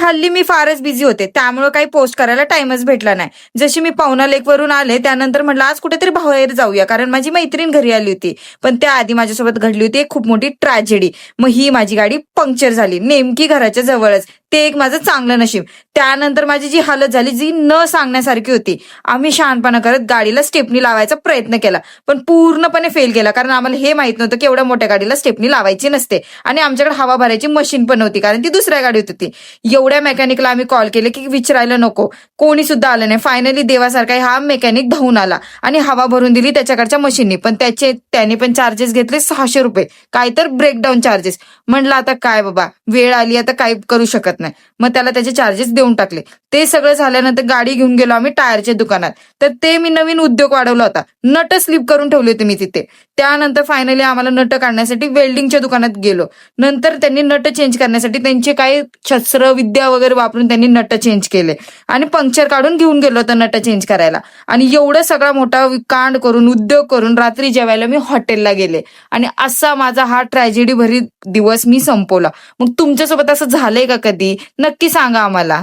हल्ली मी फारच बिझी होते. त्यामुळे काही पोस्ट करायला टाइमच भेटला नाही. जशी मी पावना लेक वरून आले त्यानंतर म्हटलं आज कुठेतरी बाहेर जाऊया. कारण माझी मैत्रीण घरी आली होती. पण त्याआधी माझ्यासोबत घडली होती एक खूप मोठी ट्रॅजेडी मग ही माझी गाडी पंक्चर झाली. नेमकी घराच्या जवळच. ते एक माझं चांगलं नशीब. त्यानंतर माझी जी हालत झाली जी न सांगण्यासारखी होती आम्ही शहाणपणा करत गाडीला स्टेपनी लावायचा प्रयत्न केला. पण पूर्णपणे फेल केला. कारण आम्हाला हे माहीत नव्हतं की एवढ्या मोठ्या गाडीला स्टेपनी लावायची नसते. आणि आमच्याकडे हवा भरायची मशीन पण नव्हती. कारण ती दुसऱ्या गाडीत होती. एवढ्या मेकॅनिकला आम्ही कॉल केले की विचारायला नको. कोणी सुद्धा आलं नाही. फायनली देवासारखा हा मेकॅनिक धावून आला आणि हवा भरून दिली त्याच्याकडच्या मशीननी पण त्याचे त्याने पण चार्जेस घेतले सहाशे रुपये. काय तर ब्रेकडाऊन चार्जेस म्हणलं आता काय बाबा? वेळ आली आता काय करू शकत नाही. मग त्याला त्याचे चार्जेस देऊन टाकले. ते सगळं झाल्यानंतर गाडी घेऊन गेलो आम्ही टायरच्या दुकानात. तर ते मी नवीन उद्योग वाढवला होता. नट स्लिप करून ठेवले होते मी तिथे. त्यानंतर फायनली आम्हाला नट काढण्यासाठी वेल्डिंगच्या दुकानात गेलो. नंतर त्यांनी नट चेंज करण्यासाठी त्यांचे काही शस्त्र विद्या वगैरे वापरून त्यांनी नट चेंज केले. आणि पंक्चर काढून घेऊन गेलो होतो नट चेंज करायला. आणि एवढं सगळा मोठा कांड करून उद्योग करून रात्री जेवायला मी हॉटेलला गेले. आणि असा माझा हा ट्रॅजेडी भरी दिवस मी संपवला. मग तुमच्यासोबत असं झालंय का कधी? नक्की सांगा आम्हाला.